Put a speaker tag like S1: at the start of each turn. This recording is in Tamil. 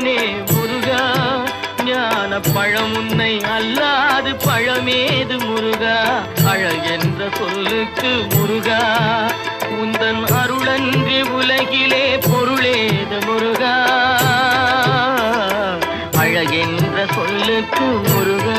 S1: முருகனே முருகா ஞான பழம் உன்னை அல்லாது பழமேது முருகா. அழகென்ற சொல்லுக்கு முருகா உந்தன் அருளன்றி உலகிலே பொருளேது முருகா. அழகென்ற சொல்லுக்கு முருகா.